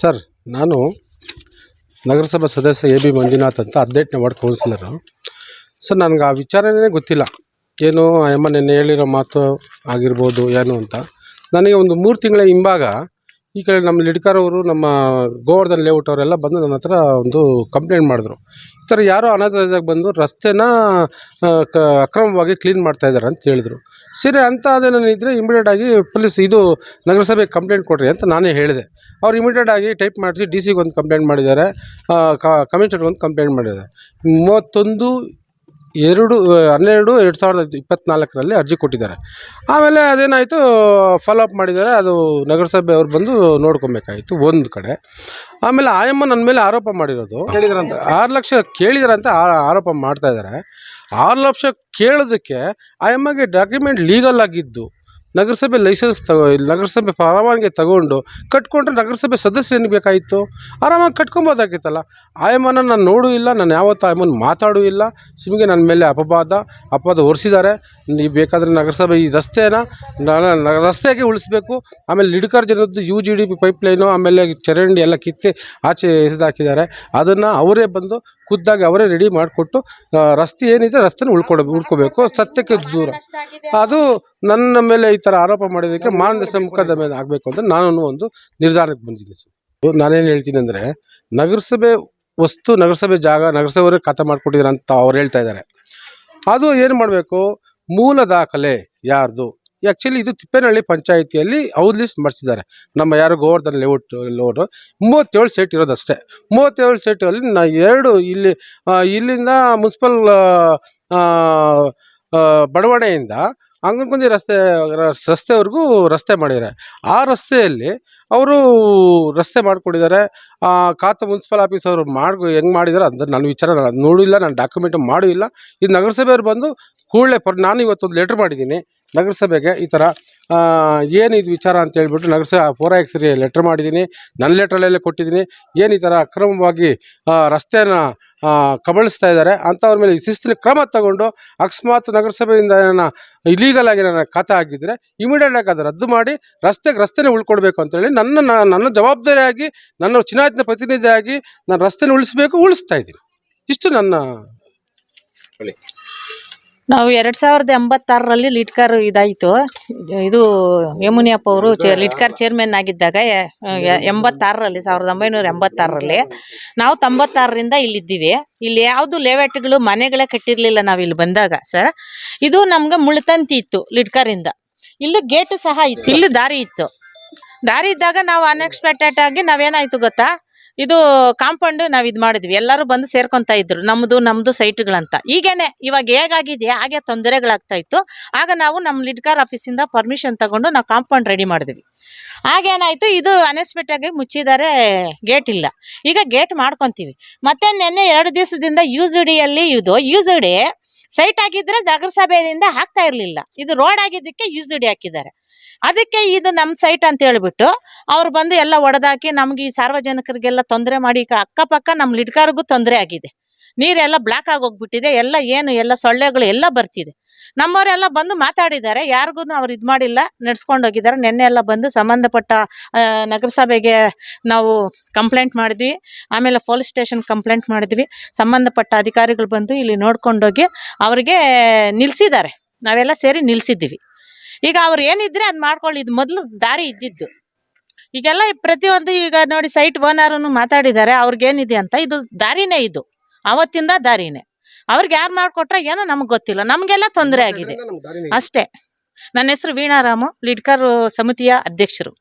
Sir, ನಾನು ನಗರಸಭಾ ಸದಸ್ಯ ಎ ಬಿ ಮಂಜುನಾಥ್ ಅಂತ ಹದಿನೆಂಟನೇ ವಾರ್ಡ್ ಕೌನ್ಸಿಲರು. ಸರ್, ನನಗೆ ಆ ವಿಚಾರನೇ ಗೊತ್ತಿಲ್ಲ. ಏನು ಆ ಹೇಳಿರೋ ಮಾತು ಆಗಿರ್ಬೋದು, ಏನು ಅಂತ. ನನಗೆ ಒಂದು ಮೂರು ತಿಂಗಳ ಹಿಂಭಾಗ ಈ ಕಡೆ ನಮ್ಮ ಲಿಡ್ಕರ್ ಅವರು ನಮ್ಮ ಗೋವರ್ಧನ್ ಲೇಔಟ್ ಅವರೆಲ್ಲ ಬಂದು ನನ್ನ ಹತ್ರ ಒಂದು ಕಂಪ್ಲೇಂಟ್ ಮಾಡಿದ್ರು. ಈ ಥರ ಯಾರೋ ಅನಾಥರಾಜಾಗಿ ಬಂದು ರಸ್ತೆನ ಕ, ಅಕ್ರಮವಾಗಿ ಕ್ಲೀನ್ ಮಾಡ್ತಾ ಇದ್ದಾರೆ ಅಂತ ಹೇಳಿದ್ರು. ಸರಿ, ಅಂತ ಅದೇನೋ ಇದ್ದರೆ ಆಗಿ ಪೊಲೀಸ್ ಇದು ನಗರಸಭೆಗೆ ಕಂಪ್ಲೇಂಟ್ ಕೊಡ್ರಿ ಅಂತ ನಾನೇ ಹೇಳಿದೆ. ಅವ್ರು ಇಮಿಡಿಯೇಟ್ ಆಗಿ ಟೈಪ್ ಮಾಡಿಸಿ ಡಿ ಸಿಗೆ ಒಂದು ಕಂಪ್ಲೇಂಟ್ ಮಾಡಿದ್ದಾರೆ ಕಮಿಷನರ್ಗೆ ಒಂದು ಕಂಪ್ಲೇಂಟ್ ಮಾಡಿದ್ದಾರೆ. ಮೂವತ್ತೊಂದು ಎರಡು ಹನ್ನೆರಡು ಎರಡು ಸಾವಿರದ ಇಪ್ಪತ್ತ್ನಾಲ್ಕರಲ್ಲಿ ಅರ್ಜಿ ಕೊಟ್ಟಿದ್ದಾರೆ. ಆಮೇಲೆ ಅದೇನಾಯಿತು ಫಾಲೋ ಅಪ್ ಮಾಡಿದ್ದಾರೆ ಅದು ನಗರಸಭೆ ಅವ್ರು ಬಂದು ನೋಡ್ಕೊಬೇಕಾಯಿತು ಒಂದು ಕಡೆ. ಆಮೇಲೆ ಆಯಮ್ಮ ನನ್ನ ಮೇಲೆ ಆರೋಪ ಮಾಡಿರೋದು. ಕೇಳಿದ್ರಂತ. ಆರು ಲಕ್ಷ ಕೇಳಿದ್ರಂತ ಆ- ಆರೋಪ ಮಾಡ್ತಾ ಇದ್ದಾರೆ. ಆರು ಲಕ್ಷ ಕೇಳೋದಕ್ಕೆ ಆಯಮ್ಮಗೆ ಡಾಕ್ಯುಮೆಂಟ್ ಲೀಗಲ್ ಆಗಿದ್ದು ನಗರಸಭೆ ಲೈಸೆನ್ಸ್ ತಗೋ ನಗರಸಭೆ ಪರವಾನಗಿ ತಗೊಂಡು ಕಟ್ಕೊಂಡ್ರೆ ನಗರಸಭೆ ಸದಸ್ಯರು ಬೇಕಾಗಿತ್ತು? ಆರಾಮಾಗಿ ಕಟ್ಕೊಬೋದಾಗಿತ್ತಲ್ಲ. ಆಯಮ್ಮನ ನಾನು ನೋಡೂ ಇಲ್ಲ, ನಾನು ಯಾವತ್ತೂ ಆಯಮ್ಮನ ಮಾತಾಡೂ ಇಲ್ಲ. ಸುಮ್ಗೆ ನನ್ನ ಮೇಲೆ ಅಪವಾದ ಅಪವಾದ ಹೊರಿಸಿದ್ದಾರೆ ನೀವು ಬೇಕಾದರೆ ನಗರಸಭೆ ಈ ರಸ್ತೆನ ರಸ್ತೆಗೆ ಉಳಿಸ್ಬೇಕು. ಆಮೇಲೆ ಲಿಡ್ಕರ್ ಜನದ್ದು U G D P pipeline, ಆಮೇಲೆ ಚರಂಡಿ ಎಲ್ಲ ಕಿತ್ತೆ ಆಚೆ ಎಸೆದಾಕಿದ್ದಾರೆ. ಅದನ್ನು ಅವರೇ ಬಂದು ಖುದ್ದಾಗಿ ಅವರೇ ರೆಡಿ ಮಾಡಿಕೊಟ್ಟು ರಸ್ತೆ ಏನಿದೆ ರಸ್ತೆನ ಉಳ್ಕೊಡ ಉಳ್ಕೋಬೇಕು. ಸತ್ಯಕ್ಕೆ ದೂರ. ಅದು ನನ್ನ ಮೇಲೆ ಈ ಥರ ಆರೋಪ ಮಾಡಿದ್ದಕ್ಕೆ ಮಾನಸ ಮುಖದ ಆಗಬೇಕು ಅಂತ ನಾನು ಒಂದು ನಿರ್ಧಾರಕ್ಕೆ ಬಂದಿದ್ದೆ ಸರ್. ನಾನೇನು ಹೇಳ್ತೀನಿ ಅಂದರೆ ನಗರಸಭೆ ವಸ್ತು ನಗರಸಭೆ ಜಾಗ ನಗರಸಭೆಯವರೇ ಖಾತೆ ಮಾಡಿಕೊಟ್ಟಿದ್ದಾರೆ ಅಂತ ಅವ್ರು ಹೇಳ್ತಾ ಇದ್ದಾರೆ. ಅದು ಏನು ಮಾಡಬೇಕು? ಮೂಲ ದಾಖಲೆ ಯಾರ್ದು? ಆ್ಯಕ್ಚುಲಿ ಇದು ತಿಪ್ಪೇನಹಳ್ಳಿ ಪಂಚಾಯಿತಿಯಲ್ಲಿ ಔಟ್ ಲಿಸ್ಟ್ ಮಾಡಿಸಿದ್ದಾರೆ. ನಮ್ಮ ಯಾರು ಗೋವರ್ಧನ್ ಲೇಔಟ್ ಲೋಡು ಮೂವತ್ತೇಳು ಸೆಟ್ ಇರೋದಷ್ಟೇ ಮೂವತ್ತೇಳು ಸೆಟಲ್ಲಿ ನಾ ಎರಡು ಇಲ್ಲಿ ಇಲ್ಲಿಂದ ಮುನ್ಸಿಪಲ್ ಬಡಾವಣೆಯಿಂದ ಅಂಗನಕುಂದಿ ರಸ್ತೆ ರಸ್ತೆವರೆಗೂ ರಸ್ತೆ ಮಾಡಿದ್ದಾರೆ. ಆ ರಸ್ತೆಯಲ್ಲಿ ಅವರು ರಸ್ತೆ ಮಾಡಿಕೊಟ್ಟಿದ್ದಾರೆ ಖಾತೆ ಮುನ್ಸಿಪಲ್ ಆಫೀಸ್ ಅವರು ಮಾಡಿ ಹೆಂಗೆ ಮಾಡಿದಾರೆ ಅಂದ್ರೆ ನನ್ನ ವಿಚಾರ ನೋಡಿಲ್ಲ, ನಾನು ಡಾಕ್ಯುಮೆಂಟ್ ಮಾಡೂ ಇಲ್ಲ ಇದು ನಗರಸಭೆಯವ್ರು ಬಂದು ಕೂಡಲೇ ಪರ್, ನಾನು ಇವತ್ತೊಂದು ಲೆಟ್ರ್ ಮಾಡಿದ್ದೀನಿ. ನಗರಸಭೆಗೆ ಈ ಥರ ಏನು ಇದು ವಿಚಾರ ಅಂತ ಹೇಳ್ಬಿಟ್ಟು ನಗರಸಭೆ ಫೋರ್ ಎಕ್ಸ್ರಿ ಲೆಟ್ರ್ ಮಾಡಿದ್ದೀನಿ. ನನ್ನ ಲೆಟ್ರಲ್ಲೇ ಕೊಟ್ಟಿದ್ದೀನಿ. ಏನು ಈ ಥರ ಅಕ್ರಮವಾಗಿ ರಸ್ತೆಯನ್ನು ಕಬಳಿಸ್ತಾ ಇದ್ದಾರೆ ಅಂಥವ್ರ ಮೇಲೆ ಶಿಸ್ತಿನ ಕ್ರಮ ತಗೊಂಡು ಅಕಸ್ಮಾತ್ ನಗರಸಭೆಯಿಂದ ಏನೋ ಇಲೀಗಲ್ ಆಗಿ ನನ್ನ ಖಾತೆ ಆಗಿದ್ದರೆ ಇಮಿಡಿಯೇಟಾಗಿ ಅದು ರದ್ದು ಮಾಡಿ ರಸ್ತೆಗೆ ರಸ್ತೆನೇ ಉಳ್ಕೊಡ್ಬೇಕು ಅಂತೇಳಿ ನನ್ನ ನನ್ನ ಜವಾಬ್ದಾರಿಯಾಗಿ, ನನ್ನ ಚುನಾಯಿತ ಪ್ರತಿನಿಧಿಯಾಗಿ ನಾನು ರಸ್ತೆನ ಉಳಿಸ್ಬೇಕು, ಉಳಿಸ್ತಾ ಇದ್ದೀನಿ. ಇಷ್ಟು ನನ್ನ ನಾವು ಎರಡು ಸಾವಿರದ ಎಂಬತ್ತಾರರಲ್ಲಿ ಲಿಟ್ಕರ್ ಇದಾಯಿತು. ಇದು ಯಮುನಿಯಪ್ಪ ಅವರು ಲಿಟ್ಕರ್ ಚೇರ್ಮನ್ ಆಗಿದ್ದಾಗ ಎಂಬತ್ತಾರರಲ್ಲಿ ಸಾವಿರದ ಒಂಬೈನೂರ ಎಂಬತ್ತಾರರಲ್ಲಿ. ನಾವು ತೊಂಬತ್ತಾರರಿಂದ ಇಲ್ಲಿದ್ದೀವಿ. ಇಲ್ಲಿ ಯಾವುದು ಲೇಔಟ್ಗಳು ಮನೆಗಳೇ ಕಟ್ಟಿರಲಿಲ್ಲ ನಾವು ಇಲ್ಲಿ ಬಂದಾಗ ಸರ್. ಇದು ನಮ್ಗೆ ಮುಳ್ತಂತಿ ಇತ್ತು ಲಿಟ್ಕರಿಂದ ಇಲ್ಲಿ ಗೇಟ್ ಸಹ ಇತ್ತು. ಇಲ್ಲಿ ದಾರಿ ಇತ್ತು. ದಾರಿ ಇದ್ದಾಗ ನಾವು ಅನ್ಎಕ್ಸ್ಪೆಕ್ಟೆಡ್ ಆಗಿ ನಾವೇನಾಯ್ತು ಗೊತ್ತಾ? ಇದು ಕಾಂಪೌಂಡ್ ನಾವು ಇದು ಮಾಡಿದ್ವಿ. ಎಲ್ಲರೂ ಬಂದು ಸೇರ್ಕೊಂತ ಇದ್ರು. ನಮ್ಮದು ನಮ್ಮದು ಸೈಟ್ಗಳಂತ. ಈಗೇನೆ ಇವಾಗ ಹೇಗಾಗಿದೆ ಹಾಗೆ ತೊಂದರೆಗಳಾಗ್ತಾ ಇತ್ತು. ಆಗ ನಾವು ನಮ್ಮ ಲಿಡ್ಕಾರ್ ಆಫೀಸಿಂದ ಪರ್ಮಿಷನ್ ತಗೊಂಡು ನಾವು ಕಾಂಪೌಂಡ್ ರೆಡಿ ಮಾಡಿದ್ವಿ. ಆಗೇನಾಯ್ತು ಇದು ಅನ್ಎಕ್ಸ್ಪೆಕ್ಟ್ ಆಗಿ ಮುಚ್ಚಿದ್ದಾರೆ ಗೇಟ್ ಇಲ್ಲ. ಈಗ ಗೇಟ್ ಮಾಡ್ಕೊಂತೀವಿ. ಮತ್ತೆ ನಿನ್ನೆ ಎರಡು ದಿವಸದಿಂದ ಯೂಸ್ ಡಿಯಲ್ಲಿ ಇದು ಯೂಸ್ ಡಿ ಸೈಟ್ ಆಗಿದ್ರೆ ನಗರಸಭೆಯಿಂದ ಹಾಕ್ತಾ ಇರಲಿಲ್ಲ. ಇದು ರೋಡ್ ಆಗಿದ್ದಕ್ಕೆ ಯೂಸ್ಡಿ ಹಾಕಿದ್ದಾರೆ. ಅದಕ್ಕೆ ಇದು ನಮ್ಮ ಸೈಟ್ ಅಂತ ಹೇಳ್ಬಿಟ್ಟು ಅವ್ರು ಬಂದು ಎಲ್ಲ ಒಡೆದಾಕಿ ನಮ್ಗೆ ಈ ಸಾರ್ವಜನಿಕರಿಗೆಲ್ಲ ತೊಂದರೆ ಮಾಡಿ ಅಕ್ಕಪಕ್ಕ ನಮ್ಮ ಲಿಡ್ಕಾರ್ಗೂ ತೊಂದರೆ ಆಗಿದೆ. ನೀರೆಲ್ಲ ಬ್ಲಾಕ್ ಆಗೋಗ್ಬಿಟ್ಟಿದೆ. ಎಲ್ಲ ಏನು ಎಲ್ಲ ಸೊಳ್ಳೆಗಳು ಎಲ್ಲ ಬರ್ತಿದೆ. ನಮ್ಮವರೆಲ್ಲ ಬಂದು ಮಾತಾಡಿದ್ದಾರೆ, ಯಾರಿಗೂ ಅವ್ರು ಇದು ಮಾಡಿಲ್ಲ, ನಡ್ಸ್ಕೊಂಡು ಹೋಗಿದ್ದಾರೆ. ನಿನ್ನೆ ಎಲ್ಲ ಬಂದು ಸಂಬಂಧಪಟ್ಟ ನಗರಸಭೆಗೆ ನಾವು ಕಂಪ್ಲೇಂಟ್ ಮಾಡಿದ್ವಿ. ಆಮೇಲೆ ಪೊಲೀಸ್ ಸ್ಟೇಷನ್ ಕಂಪ್ಲೇಂಟ್ ಮಾಡಿದ್ವಿ. ಸಂಬಂಧಪಟ್ಟ ಅಧಿಕಾರಿಗಳು ಬಂದು ಇಲ್ಲಿ ನೋಡ್ಕೊಂಡೋಗಿ ಅವ್ರಿಗೆ ನಿಲ್ಸಿದ್ದಾರೆ. ನಾವೆಲ್ಲ ಸೇರಿ ನಿಲ್ಸಿದ್ದೀವಿ. ಈಗ ಅವ್ರು ಏನಿದ್ರೆ ಅದು ಮಾಡ್ಕೊಳ್ಳಿ. ಇದು ಮೊದಲು ದಾರಿ ಇದ್ದಿದ್ದು. ಈಗೆಲ್ಲ ಪ್ರತಿಯೊಂದು ಈಗ ನೋಡಿ ಸೈಟ್ ಓನರನ್ನು ಮಾತಾಡಿದ್ದಾರೆ. ಅವ್ರಿಗೇನಿದೆ ಅಂತ, ಇದು ದಾರಿನೇ ಇದು. ಅವತ್ತಿಂದ ದಾರಿನೇ. ಅವ್ರಿಗೆ ಯಾರು ಮಾಡ್ಕೊಟ್ರ ಏನೋ ನಮ್ಗೆ ಗೊತ್ತಿಲ್ಲ. ನಮಗೆಲ್ಲ ತೊಂದರೆ ಆಗಿದೆ. ಅಷ್ಟೇ. ನನ್ನ ಹೆಸರು ವೀಣಾರಾಮು ಲಿಡ್ಕರ್ ಸಮಿತಿಯ ಅಧ್ಯಕ್ಷರು.